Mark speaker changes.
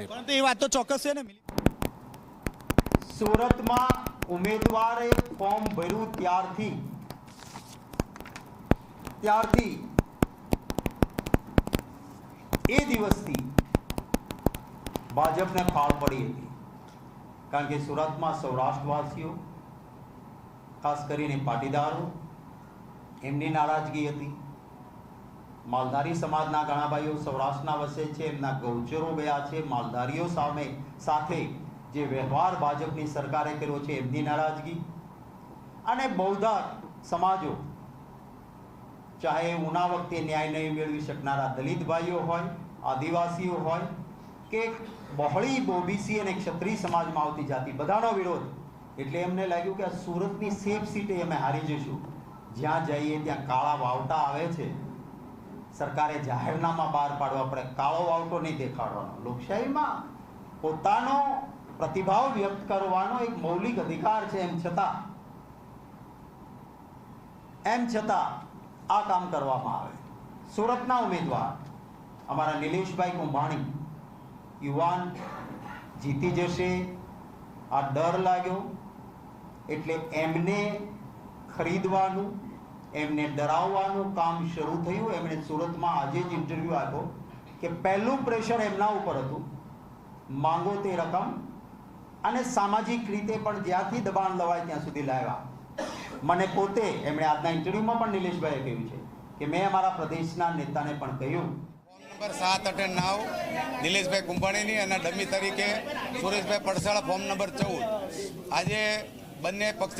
Speaker 1: એટલે
Speaker 2: પરંતુ એ વાત તો ચોક્કસ છે ને
Speaker 3: સુરતમાં ઉમેદવારે ફોર્મ ભર્યું ત્યારથી. ત્યારથી. એ દિવસથી ભાજપને ફાળ પડી હતી. કારણ કે સુરતમાં સૌરાષ્ટ્રવાસીઓ ખાસ કરીને પાટીદારો એમની નારાજગી હતી. માલધારી સમાજના ઘણા ભાઈઓ સૌરાષ્ટ્રના વસે છે, એમના ગૌચરો ગયા છે. માલધારીઓ સામે સાથે જે વ્યવહાર ભાજપની સરકારે કર્યો છે, એમની નારાજગી. અને બૌદ્ધ સમાજો, ચાહે ઉના વખતે ન્યાય નહીં મેળવી શકનારા દલિત ભાઈઓ હોય, આદિવાસીઓ હોય, કે બહોળી ઓબીસી અને ક્ષત્રિય સમાજમાં આવતી જાતિ, બધાનો વિરોધ. એટલે એમને લાગ્યું કે આ સુરતની સેફ સીટે અમે હારી જઈશું. જ્યાં જઈએ ત્યાં કાળા વાવટા આવે છે. સરકારે જાહેરનામા બહાર પાડવા પડે. કાળો વાવટો નહીં દેખાડવાનો. લોકશાહીમાં પોતાનો પ્રતિભાવ વ્યક્ત કરવાનો એક મૌલિક અધિકાર છે એમ છતાં એમ છતાં આ કામ કરવામાં આવે. સુરતના ઉમેદવાર અમારા નિલેશભાઈ કુંભાણી યુવાન જીતી જશે. આ ડર લાગ્યો. એટલે એમને ખરીદવાનું એમને ડરાવવાનું કામ શરૂ થયું. એમણે સુરતમાં આજે જ ઇન્ટરવ્યૂ આપ્યો કે પહેલું પ્રેશર એમના ઉપર હતું. માંગો તે રકમ અને સામાજિક રીતે પણ જ્યાંથી દબાણ લવાય ત્યાં સુધી લાવ્યા. મને પોતે, એમણે આજના ઇન્ટરવ્યુમાં પણ નિલેશભાઈએ કહ્યું છે કે મેં અમારા પ્રદેશના નેતાને પણ કહ્યું.
Speaker 1: નંબર સાત અઠે નવ, નિલેશભાઈ કુંભાણીની અને ડમી તરીકે સુરેશભાઈ પડસાળા ફોર્મ નંબર ચૌદ. આજે બંને પક્ષે